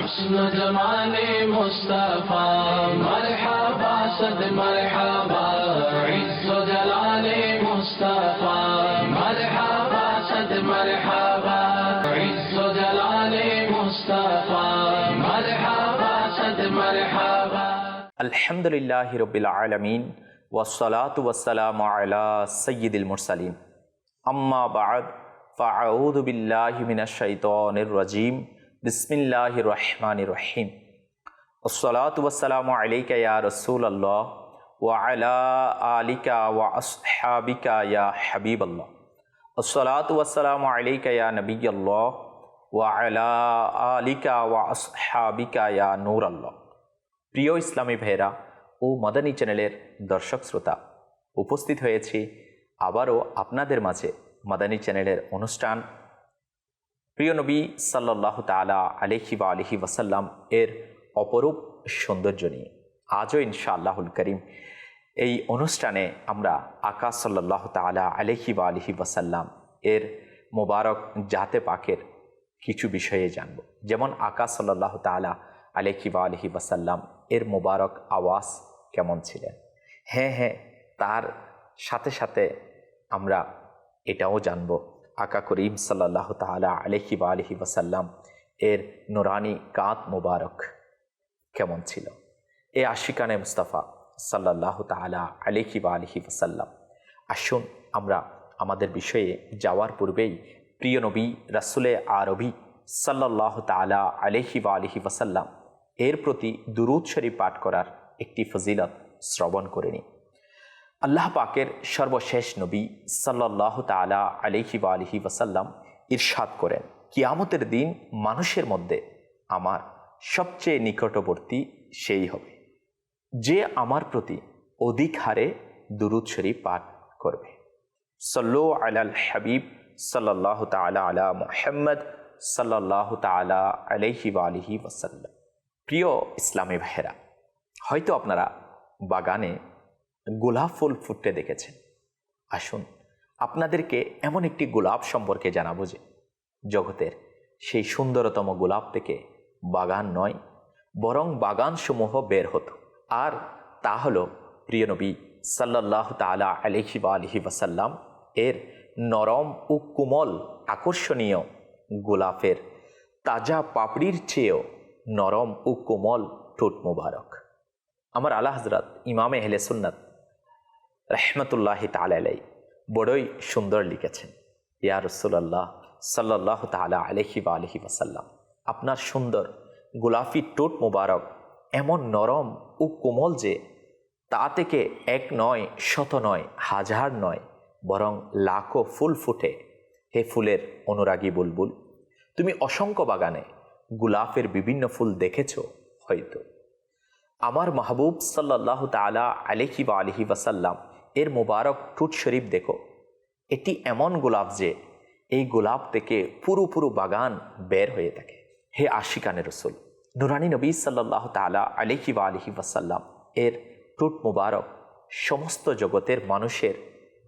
حسن جمالي مصطفى مرحبا صد مرحبا عز جلالي مصطفى مرحبا صد مرحبا عز جلالي مصطفى مرحبا صد مرحبا. الحمد لله رب العالمين والصلاة والسلام على سيد المرسلين أما بعد فأعوذ بالله من الشيطان الرجيم বিসমিল্লাহ রহমান রহিম। ওসলাতাম আলিকা ইয়া রসুল আল্লাহ ও আলা আলিকা ওয়া আসহাবিকা হাবিব আল্লাহ ওসলাতাম আলিকা নবী আল্লাহ ও আলা আলিকা ওয়া আসহাবিকা নূর আল্লাহ প্রিয় ইসলামী ভেরা ও মাদানী চ্যানেলের দর্শক শ্রোতা, উপস্থিত হয়েছি আবারও আপনাদের মাঝে মাদানী চ্যানেলের অনুষ্ঠান প্রিয় নবী সাল্লাহ তালা আলহি বা আলহি ওয়াসাল্লাম এর অপরূপ সৌন্দর্য নিয়ে। আজও ইনশা আল্লাহুল করিম এই অনুষ্ঠানে আমরা আকাশ সাল্লাহ তালা আলহি বা আলহি ওয়াসাল্লাম এর মোবারক জাতে পাকের কিছু বিষয়ে জানব। যেমন আকাশ সাল্লাহ তালা আলহি বা আলহি ওয়াসাল্লাম এর মোবারক আওয়াজ কেমন ছিলেন? হ্যাঁ হ্যাঁ তার সাথে সাথে আমরা এটাও জানব আকা করিম সাল্লাহ তালা আলহি বা আলহি ওয়াসাল্লাম এর নুরানি কাত মোবারক কেমন ছিল? এ আশিকানে মুস্তাফা সাল্লাহ তালা আলহি বা আলহি ওয়াসাল্লাম। আসুন আমরা আমাদের বিষয়ে যাওয়ার পূর্বেই প্রিয় নবী রাসুলে আরবি সাল্লাহ তালা আলহি বা আলহি ওয়াসাল্লাম এর প্রতি দুরুদ শরীফ পাঠ করার একটি ফজিলত শ্রবণ করে নিই। আল্লাহ পাকের সর্বশেষ নবী সাল্লাহ তালা আলহি বা আলহি ওয়াসাল্লাম ইরশাদ করেন, কিয়ামতের দিন মানুষের মধ্যে আমার সবচেয়ে নিকটবর্তী সেই হবে, যে আমার প্রতি অধিক হারে দুরুদ শরীফ পাঠ করবে। সল্লো আলাল হাবিব সাল্লাহ তালা আলা মোহাম্মদ সাল্লাহ তালা আলহি বা আলহি ওয়াসাল্লাম। প্রিয় ইসলামী ভাইয়েরা, হয়তো আপনারা বাগানে গোলাপ ফুল ফুটতে দেখেছেন আসুন, আপনাদেরকে এমন একটি গোলাপ সম্পর্কে জানাব যে, জগতের সেই সুন্দরতম গোলাপ থেকে বাগান নয়, বরং বাগানসমূহ বের হতো। আর তা হলো, প্রিয় নবী সাল্লাহ তালা আলহি বা আলহি ওয়াসাল্লাম এর নরম ও কোমল আকর্ষণীয় গোলাপের তাজা পাপড়ির চেয়েও নরম ও কোমল ঠোঁট মুবারক। আমার আলা হজরত ইমামে হেলে সুন্নত রহমতুল্লাহ তালাই বড়ই সুন্দর লিখেছেন। ইয়া রসুল্লাহ সাল্লাহ তালা আলহি বা আলহি ওয়াসাল্লাম, আপনার সুন্দর গোলাফি টোট মুবারক এমন নরম ও কোমল যে তা থেকে এক নয়, শত নয়, হাজার নয়, বরং লাখো ফুল ফুটে। হে ফুলের অনুরাগী বুলবুল, তুমি অসংখ্য বাগানে গুলাফের বিভিন্ন ফুল দেখেছ হয়তো। আমার মাহবুব সাল্লাহ তালা আলহি বা আলহি ওয়াসাল্লাম এর মোবারক টুট শরীফ দেখো। এটি এমন গোলাপ যে, এই গোলাপ থেকে পুরো পুরো বাগান বের হয়ে থাকে। হে আশিকানে রসুল, নুরানি নবী সাল্লাহ তালা আলহি বা আলহি ওয়াসাল্লাম এর টুট মুবারক সমস্ত জগতের মানুষের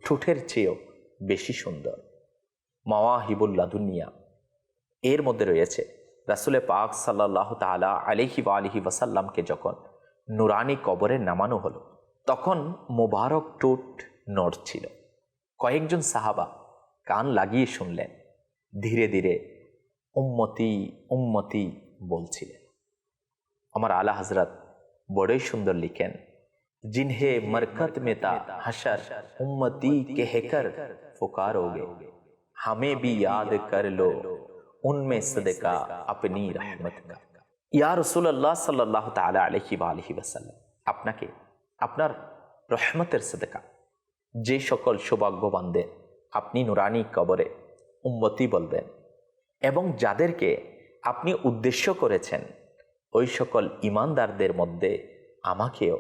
ঠুটের চেয়েও বেশি সুন্দর। মাওয়া হিবুল্লা দুনিয়া এর মধ্যে রয়েছে, রাসুলে পাক সাল্লাহ তালা আলিহি বা আলিহি ওয়াসাল্লামকে যখন নুরানি কবরে নামানো হলো তখন মোবারক টুট নড়ছিল কয়েকজন সাহাবা কান লাগিয়ে শুনলেন ধীরে ধীরে উম্মতি উম্মতি বলছিলেন আমার আলা হজরত বড়ই সুন্দর লিখেন जिन्हें मरकत में ता हशर उम्मती के हेकर पुकारोगे हमें भी याद कर लो उनमें सदका अपनी रहमत का ইয়া রসুল্লাহ সাল্লাহ তালা আলহি বা আলহি ওয়াসাল্লাম আপনাকে আপনার রহমতের সদেকা। যে সকল সৌভাগ্যবানদের আপনি নুরানি কবরে উম্মতি বলবেন এবং যাদেরকে আপনি উদ্দেশ্য করেছেন, ওই সকল ইমানদারদের মধ্যে আমাকেও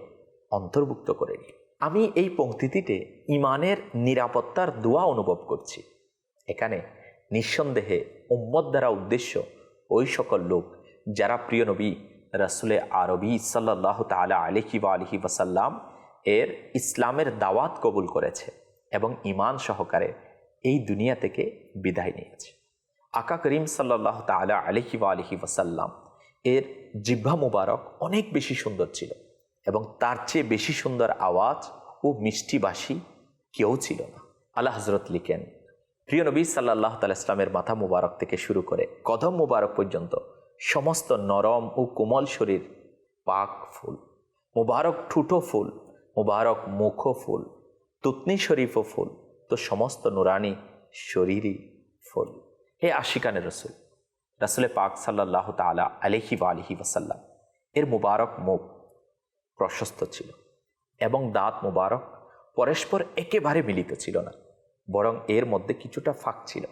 অন্তর্ভুক্ত করে নিন। আমি এই পংক্তিটিতে ইমানের নিরাপত্তার দোয়া অনুভব করছি। এখানে নিঃসন্দেহে উম্মত দ্বারা উদ্দেশ্য ওই সকল লোক যারা প্রিয় নবী রাসুলে আরবি সাল্লাহ তালা আলহি বা আলহি ওয়াসাল্লাম এর ইসলামের দাওয়াত কবুল করেছে এবং ইমান সহকারে এই দুনিয়া থেকে বিদায় নিয়েছে। আকা করিম সাল্লাহ তালা আলহি বা আলহি ওয়াসাল্লাম এর জিহ্বা মুবারক অনেক বেশি সুন্দর ছিল এবং তার চেয়ে বেশি সুন্দর আওয়াজ ও মিষ্টি বাসি কেউ ছিল না। আল্লাহ হজরত লিখেন, প্রিয় নবী সাল্লাহ তাল ইসলামের মাথা মুবারক থেকে শুরু করে কদম মুবারক পর্যন্ত সমস্ত নরম ও কোমল শরীর, পাক ফুল। মুবারক ঠুটো ফুল, মুবারক মুখ ফুল, তুতনি শরীফও ফুল, তো সমস্ত নুরানি শরীরই ফুল। হে আশিকানের রসুল, রাসুলে পাক সাল্লাহ তালা আলহি বা আলহি ওয়াসাল্লাম, এর মুবারক মুখ প্রশস্ত ছিল এবং দাঁত মুবারক পরস্পর একেবারে মিলিত ছিল না, বরং এর মধ্যে কিছুটা ফাঁক ছিল।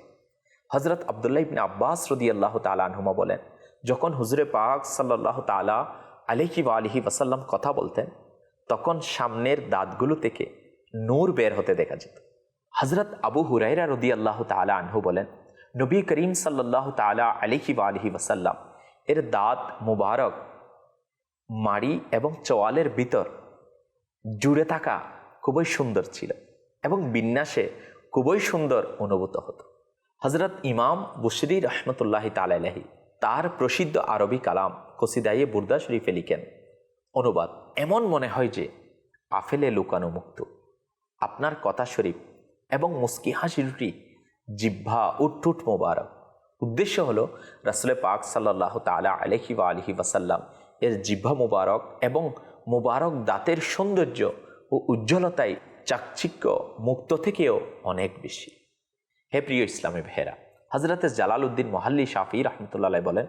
হজরত আবদুল্লাহ ইবিন আব্বাস রদি আল্লাহ তালানহুমা বলেন যখন হুজুরে পাক সাল্লাহ তালা আলহি বা আলহি ওয়াসাল্লাম কথা বলতেন, তখন সামনের দাঁতগুলো থেকে নূর বের হতে দেখা যেত। হজরত আবু হুরাইরা রদি আল্লাহ তালা আনহু বলেন, নবী করিম সাল্লাহ তালা আলহি বা আলহি ওয়াসাল্লাম, এর দাঁত মুবারক, মাড়ি এবং চোয়ালের ভিতর জুড়ে থাকা খুবই সুন্দর ছিল এবং বিন্যাসে খুবই সুন্দর অনুভূত হতো। হজরত ইমাম বুশরি রহমতুল্লাহ তালাহি তার প্রসিদ্ধ আরবি কালাম কসিদাইয়ে বুর্দা শরীফে লিখেন, অনুবাদ, এমন মনে হয় যে আফেলে লুকানো মুক্ত। আপনার কথা শরীফ এবং মুস্কি হাসিরুটি জিহ্বা উট্টুট মোবারক। উদ্দেশ্য হলো, রাসুলে পাক সাল্লাহ তালা আলহি বা আলহি ওয়াসাল্লাম এর জিহ্বা মুবারক এবং মুবারক দাঁতের সৌন্দর্য ও উজ্জ্বলতায় চাকচিক্য মুক্ত থেকেও অনেক বেশি। হে প্রিয় ইসলামী ভেরা হজরতে জালাল উদ্দিন মোহাল্লি শাফি রহমতুল্লাহ বলেন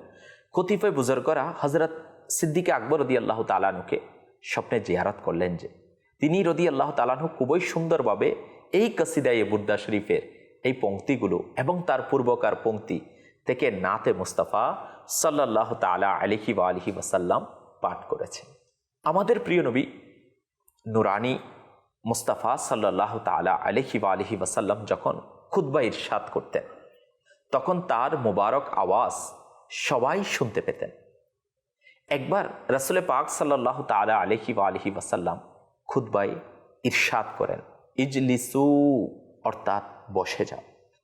কতিপয় বুজুর্গরা হজরত সিদ্দিকে আকবর রদি আল্লাহ তালানুকে স্বপ্নে জিয়ারত করলেন যে, তিনি রদি আল্লাহ তালানহু খুবই সুন্দরভাবে এই কসিদায়ে বুর্দা শরীফের এই পংক্তিগুলো এবং তার পূর্বকার পঙ্ক্তি থেকে নাতে মুস্তাফা সাল্লাহ তালা আলিহি বা আলহি ওয়াসাল্লাম পাঠ করেছেন। আমাদের প্রিয় নবী নুরানি মুস্তাফা সাল্লাহ তালা আলহি বা আলহি ওয়াসাল্লাম যখন খুদ্া ইরশাদ করতেন তখন তার মুবারক আওয়াজ সবাই শুনতে পেতেন। একবার রসুল পাক সাল্লাহ তালা আলহি বা আলহি ওয়াসাল্লাম খুদ্বাই ইরশাদ করেন, ইজলিসু অর্থাৎ বসে যাও।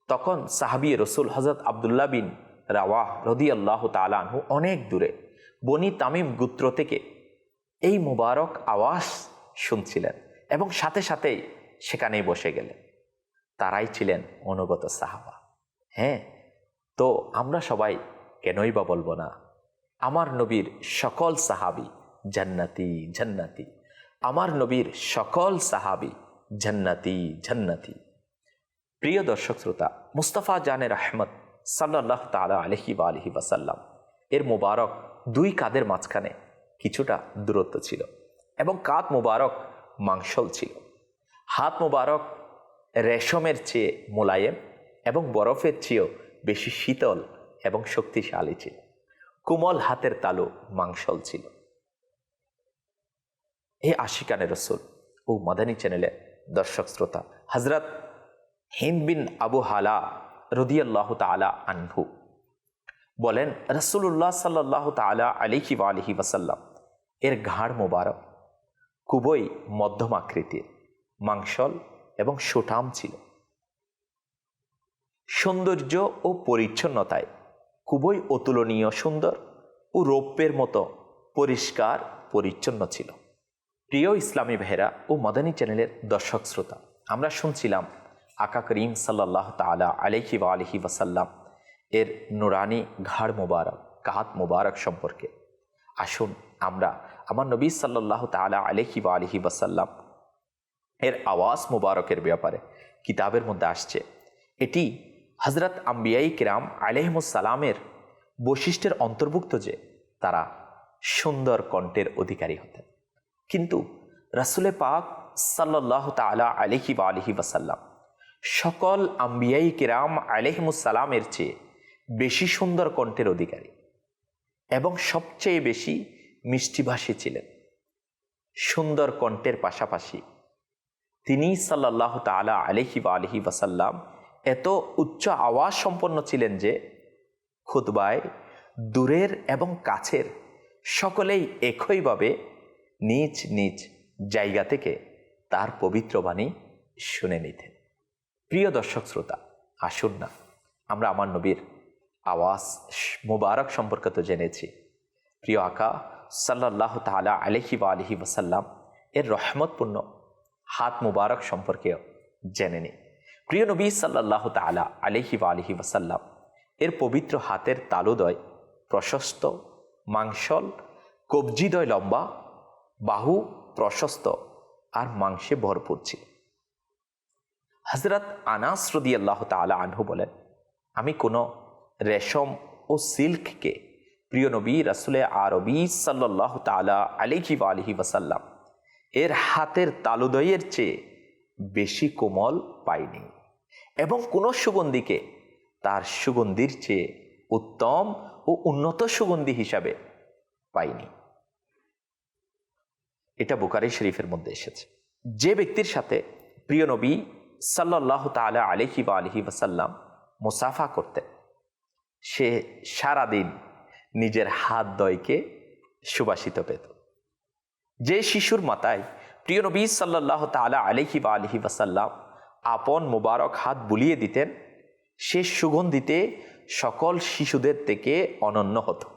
তখন সাহাবি রসুল হজরত আবদুল্লা বিন রাওয়াহ রদি আল্লাহ তালানহু অনেক দূরে বনি তামিম গুত্র থেকে এই মুবারক আওয়াজ শুনছিলেন এবং সাথে সাথেই সেখানেই বসে গেলেন। তারাই ছিলেন অনুগত সাহাবা। হ্যাঁ তো আমরা সবাই কেনই বা বলব না? আমার নবীর সকল সাহাবি জান্নাতি জান্নাতি। আমার নবীর সকল সাহাবি জান্নাতি জান্নাতি। প্রিয় দর্শক শ্রোতা, মুস্তাফা জানের আহমদ সাল্লাহ তালা আলহি বা আলহি ওয়াসাল্লাম। এর মোবারক দুই কাদের মাঝখানে কিছুটা দূরত্ব ছিল এবং কাত মোবারক মাংসল ছিল। হাত মোবারক রেশমের চেয়ে মোলায়েম এবং বরফের চেয়েও বেশি শীতল এবং শক্তিশালী ছিল। কোমল হাতের তালু মাংসল ছিল। এ আশিকানের রসুল ও মাদানী চ্যানেলের দর্শক শ্রোতা হজরত হিন্দ বিন আবু হালা রদিয়াল্লাহ তালা আনহু বলেন রসুল্লাহ সাল্লাহ তালা আলিহি বা আলহি ওয়াসাল্লাম এর ঘাড় মোবারক খুবই মধ্যম আকৃতির, মাংসল এবং সুঠাম ছিল। সৌন্দর্য ও পরিচ্ছন্নতায় খুবই অতুলনীয় সুন্দর ও রৌপ্যের মতো পরিষ্কার, পরিচ্ছন্ন ছিল। প্রিয় ইসলামী ভেরা ও মাদানী চ্যানেলের দর্শক শ্রোতা, আমরা শুনছিলাম আকা করিম সাল্লাহ তালা আলহি বা আলহি ওয়াসাল্লাম এর নুরানি ঘাড় মোবারক কাহাত মোবারক সম্পর্কে। আসুন আমরা আমার নবী সাল্লাহ তালা আলহি বা আলহি ওয়াসাল্লাম এর আওয়াজ মুবারকের ব্যাপারে কিতাবের মধ্যে আসছে। এটি হজরত আম্বিয়াই কিরাম আলহমুসালামের বৈশিষ্ট্যের অন্তর্ভুক্ত যে তারা সুন্দর কণ্ঠের অধিকারী হতেন। কিন্তু রাসুলে পাক সাল্লাহ তালা আলহি বা আলহি ওয়াসাল্লাম সকল আম্বিয়াই কিরাম আলহমুসালামের চেয়ে বেশি সুন্দর কণ্ঠের অধিকারী এবং সবচেয়ে বেশি মিষ্টিভাষী ছিলেন। সুন্দর কণ্ঠের পাশাপাশি তিনি সাল্লাহ তালা আলহি বা আলহি ওয়াসাল্লাম এত উচ্চ আওয়াজ সম্পন্ন ছিলেন যে খুতবায় দূরের এবং কাছের সকলেই একইভাবে নিজ নিজ জায়গা থেকে তার পবিত্র বাণী শুনে নিতেন। প্রিয় দর্শক শ্রোতা, আসুন না, আমরা আমার নবীর আওয়াজ মোবারক সম্পর্কে তো জেনেছি। প্রিয় আকা সাল্লাহ তালা আলহি বা আলহি ওসাল্লাম এর রহমতপূর্ণ হাত মুবারক সম্পর্কেও জেনে নিই। প্রিয় নবী সাল্লাহ তালা আলহি বা আলহি ওসাল্লাম এর পবিত্র হাতের তালুদয় প্রশস্ত, মাংসল কবজিদয় লম্বা, বাহু প্রশস্ত আর মাংসে ভরপুর ছিল। হজরত আনাস রদি আল্লাহ তালা আনহু বলেন, আমি কোনো রেশম ও সিল্ককে প্রিয় নবী রাসুলে আরবি সাল্লাহ তালা আলিহি আলহি ওয়াসাল্লাম, এর হাতের তালুদয়ের চেয়ে বেশি কোমল পাইনি এবং কোনো সুগন্ধিকে তার সুগন্ধির চেয়ে উত্তম ও উন্নত সুগন্ধি হিসাবে পাইনি এটা বুকারি শরীফের মধ্যে এসেছে। যে ব্যক্তির সাথে প্রিয় নবী সাল্লাহ তালা আলহি বা আলহি ওয়াসাল্লাম মুসাফা করতেন সে সারাদিন নিজের হাত দয়কে সুবাসিত পেত। যে শিশুর মাথায় প্রিয় নবী সাল্লাহ তালা আলহি বা আলহি ওয়াসাল্লাম, আপন মোবারক হাত বুলিয়ে দিতেন সে সুগন্ধিতে সকল শিশুদের থেকে অনন্য হতো।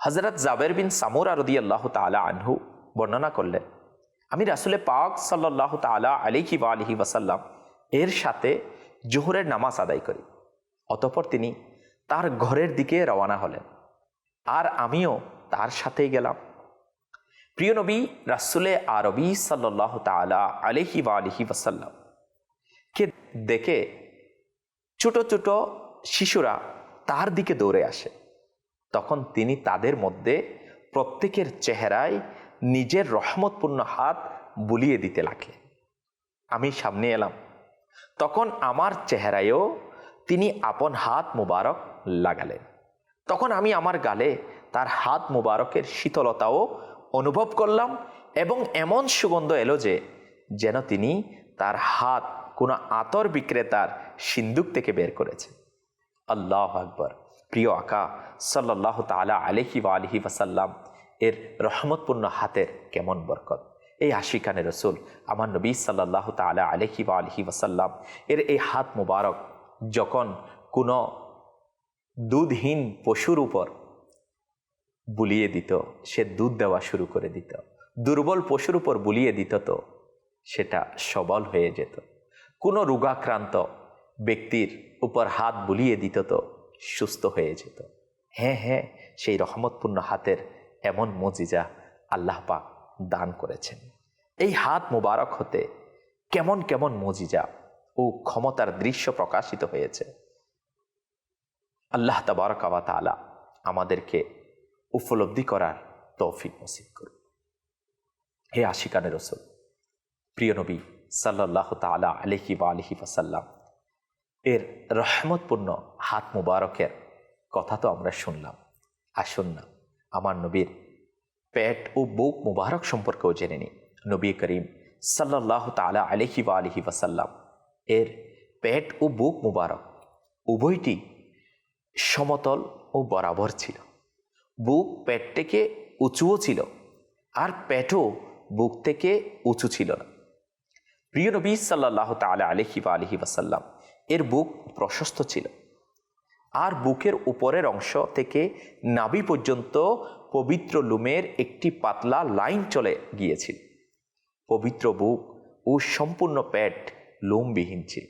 হজরত জাবের বিন সামুর আরদি আল্লাহ তালা আনহু বর্ণনা করলেন, আমি রাসুলে পাক সাল্লাহ তালা আলিহি বা আলহি ওয়াসাল্লাম এর সাথে জোহরের নামাজ আদায় করি। অতপর তিনি তার ঘরের দিকে রওনা হলেন। আর আমিও তার সাথেই গেলাম। প্রিয় নবী, রাসুলে আরবি সাল্লাহ তালা আলিহি বা আলিহি ওয়াসাল্লাম কে দেখে ছোট ছোট শিশুরা তার দিকে দৌড়ে আসে। তখন তিনি তাদের মধ্যে প্রত্যেকের চেহারায় নিজের রহমতপূর্ণ হাত বুলিয়ে দিতে লাগলেন। আমি সামনে এলাম। তখন আমার চেহারায়ও তিনি আপন হাত মুবারক লাগালেন। তখন আমি আমার গালে তার হাত মুবারকের শীতলতাও অনুভব করলাম এবং এমন সুগন্ধ এলো যে, যেন তিনি তার হাত কোনো আতর বিক্রেতার সিন্দুক থেকে বের করেছে। আল্লাহ আকবর। প্রিয় আকা সাল্লাহ তালা আলহি বা আলহি ওয়াসাল্লাম, এর রহমতপূর্ণ হাতের কেমন বরকত। এই আশিকানে রসুল, আমার নবী সাল্লাহ তালা আলহি বা আলহি ওয়াসাল্লাম, এর এই হাত মুবারক, যখন কোনো দুধহীন পশুর উপর বুলিয়ে দিত, সে দুধ দেওয়া শুরু করে দিত। দুর্বল পশুর উপর বুলিয়ে দিত তো, সেটা সবল হয়ে যেত। কোনো রোগাক্রান্ত ব্যক্তির উপর হাত বুলিয়ে দিত তো, সুস্থ হয়ে যেত। হ্যাঁ হ্যাঁ সেই রহমতপূর্ণ হাতের এমন মজিজা আল্লাহ পাক দান করেছেন। এই হাত মুবারক হতে কেমন কেমন মজিজা ও ক্ষমতার দৃশ্য প্রকাশিত হয়েছে। আল্লাহ তাবারকাবা তালা আমাদেরকে উপলব্ধি করার তৌফিক নসিব করুন। হে আশিকানের রসুল, প্রিয় নবী সাল্লাহ তালা আলহি বা আলহি ওয়াসাল্লাম, এর রহমতপূর্ণ হাত মুবারকের কথা তো আমরা শুনলাম। আসুন না, আমার নবীর পেট ও বুক মুবারক সম্পর্কেও জেনে নিই। নবী করিম সাল্লাহ তালা আলহি বা আলহি ওয়াসাল্লাম, এর পেট ও বুক মুবারক উভয়টি সমতল ও বরাবর ছিল। বুক পেট থেকে উঁচুও ছিল আর পেটও বুক থেকে উঁচু ছিল না। প্রিয় নবী সাল্লাহ তালা আলহি বা আলহি ওয়াসাল্লাম, এর বুক প্রশস্ত ছিল আর বুকের উপরের অংশ থেকে নাভি পর্যন্ত পবিত্র লুমের একটি পাতলা লাইন চলে গিয়েছিল। পবিত্র বুক ও সম্পূর্ণ পেট লোমবিহীন ছিল।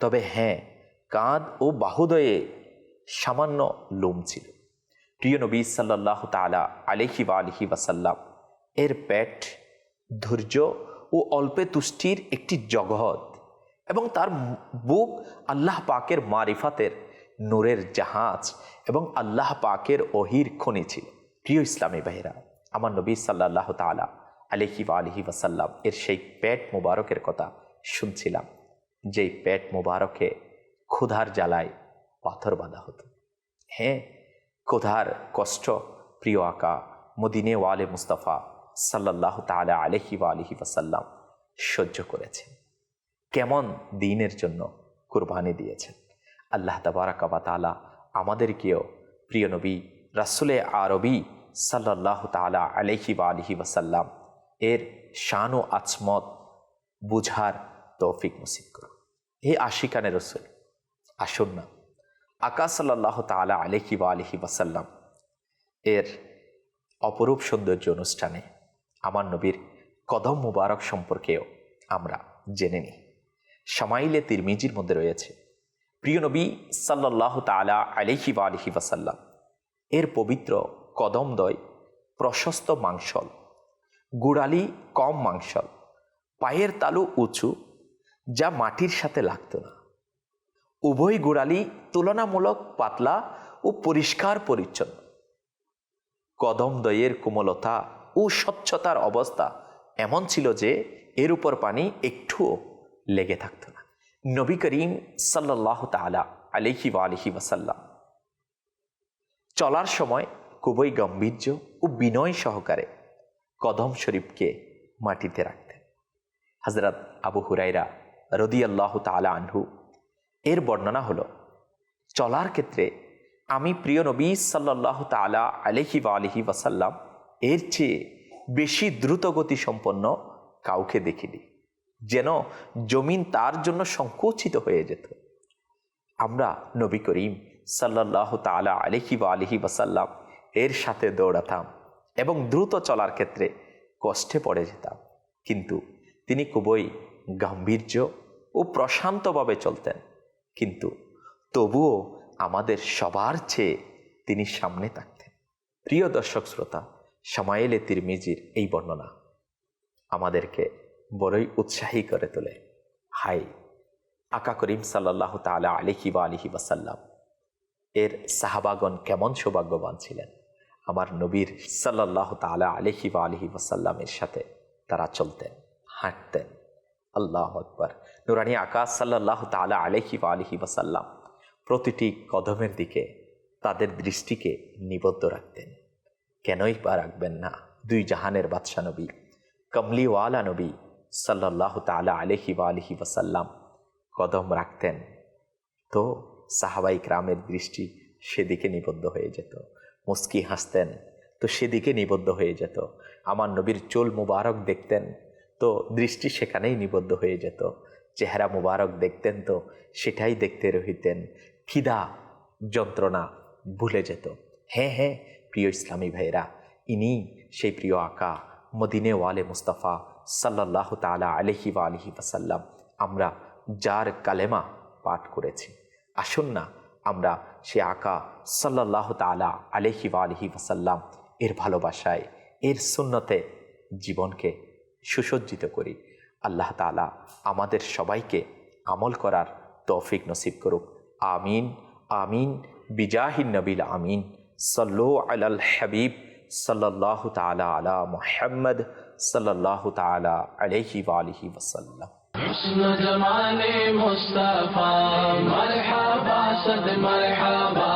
তবে হ্যাঁ কাঁধ ও বাহুদয়ে সামান্য লোম ছিল। প্রিয় নবী সাল্লাহ তালা আলহি বা আলহি ওয়াসাল্লাম, এর পেট, ধৈর্য ও অল্পে তুষ্টির একটি জগৎ এবং তার বুক আল্লাহ পাকের মারিফাতের নূরের জাহাজ এবং আল্লাহ পাকের অহির খনি ছিল প্রিয় ইসলামী বাহিরা আমার নবী সাল্লাহ তালা আলহি বা আলহি ওয়াসাল্লাম, এর সেই পেট মুবারকের কথা শুনছিলাম, যেই পেট মুবারকে ক্ষুধার জ্বালায় পাথর বাঁধা হতো। হ্যাঁ ক্ষুধার কষ্ট? প্রিয় আকা, মদিনে ওয়ালে মুস্তাফা সাল্লাহ তালা আলহি বা আলহি ওয়াসাল্লাম সহ্য করেছেন কেমন দিনের জন্য কুরবানি দিয়েছেন। আল্লাহ তাবারাকাবা তালা আমাদেরকেও প্রিয় নবী রাসুলে আরবি সাল্লাহ তালা আলহি বা আলহি ওয়াসাল্লাম এর শান ও আচমত বুঝার তৌফিক নসিব করুন। হে আশিকানে রসুল, আসুন না। আকা সাল্লাহ তালা আলহি বা আলহি ওয়াসাল্লাম এর অপরূপ সৌন্দর্য অনুষ্ঠানে আমার নবীর কদম মুবারক সম্পর্কেও আমরা জেনে নিই। সামাইলে তিরমিজির মধ্যে রয়েছে, প্রিয় নবী সাল্লাহ তালা আলিহি বা আলিহি ওয়াসাল্লাম, এর পবিত্র কদমদয় প্রশস্ত মাংসল, গুড়ালি কম মাংসল, পায়ের তালু উঁচু যা মাটির সাথে লাগতো না। উভয় গোড়ালি তুলনামূলক পাতলা ও পরিষ্কার পরিচ্ছন্ন। কদম দয়ের কোমলতা ও স্বচ্ছতার অবস্থা এমন ছিল যে এর উপর পানি একটুও লেগে থাকতো না। নবী করিম সাল্লাহ তালা আলিহি বা আলিহি ওয়াসাল্লাম চলার সময় খুবই গম্ভীর্য ও বিনয় সহকারে কদম শরীফকে মাটিতে রাখতেন। হজরত আবু হুরাইরা রদিয়াল্লাহ তালা আনহু এর বর্ণনা হলো, চলার ক্ষেত্রে আমি প্রিয় নবী সাল্লাহ তালা আলহি বা আলহি ওয়াসাল্লাম এর চেয়ে বেশি দ্রুতগতি সম্পন্ন কাউকে দেখিনি, যেন জমিন তার জন্য সংকুচিত হয়ে যেত। আমরা নবী করিম সাল্লাহ তালা আলহি বা আলহি ওয়াসাল্লাম এর সাথে দৌড়াতাম এবং দ্রুত চলার ক্ষেত্রে কষ্টে পড়ে যেতাম। কিন্তু তিনি খুবই গাম্ভীর্য ও প্রশান্তভাবে চলতেন। কিন্তু তবুও আমাদের সবার চেয়ে তিনি সামনে থাকতেন। প্রিয় দর্শক শ্রোতা, সামায়েলে তিরমিজির এই বর্ণনা আমাদেরকে বড়ই উৎসাহী করে তোলে। হাই আকা করিম সাল্লাহ তালা আলিহি বা আলিহি ওয়াসাল্লাম, এর সাহাবাগণ কেমন সৌভাগ্যবান ছিলেন? আমার নবীর সাল্লাহ তালা আলিহি বা আলিহি ওয়াসাল্লামের সাথে তারা চলতেন, হাঁটতেন আল্লাহ আকবর। নুরানি আকাশ সাল্লাহ তালা আলহি বা আলহি ওয়াসাল্লাম প্রতিটি কদমের দিকে তাদের দৃষ্টিকে নিবদ্ধ রাখতেন। কেনই বা রাখবেন না? দুই জাহানের বাদশা নবী কমলিওয়ালা নবী সাল্লাহ তালা আলহি বা আলহি ওয়াসাল্লাম কদম রাখতেন। তো সাহাবাই গ্রামের দৃষ্টি সেদিকে নিবদ্ধ হয়ে যেত। মুস্কি হাসতেন, তো সেদিকে নিবদ্ধ হয়ে যেত। আমার নবীর চুল মুবারক দেখতেন তো দৃষ্টি সেখানেই নিবদ্ধ হয়ে যেত। চেহারা মুবারক দেখতেন তো, সেটাই দেখতে রহিতেন। খিদা যন্ত্রণা ভুলে যেত। হ্যাঁ হ্যাঁ প্রিয় ইসলামী ভাইরা ইনি সেই প্রিয় আকা মদিনে ওয়ালে মুস্তাফা সাল্লাহ তালা আলহি বা আলহি ওয়াসাল্লাম। আমরা যার কালেমা পাঠ করেছি। আসুন না আমরা সে আকা সাল্লাহ তালা আলহি বা আলহি ওয়াসাল্লাম এর ভালোবাসায়, এর সুন্নতে জীবনকে সুসজ্জিত করি আল্লাহ তালা আমাদের সবাইকে আমল করার তৌফিক নসিব করুক আমিন আমিন বিজাহিন নবিল আমিন সল্লো আলাল হাবিব সাল্লাহ তালা আলা মোহাম্মদ সাল্লাহ তালা আলহি আলহি ওসাল্লাম حسن جمال مصطفى مرحبا صد مرحبا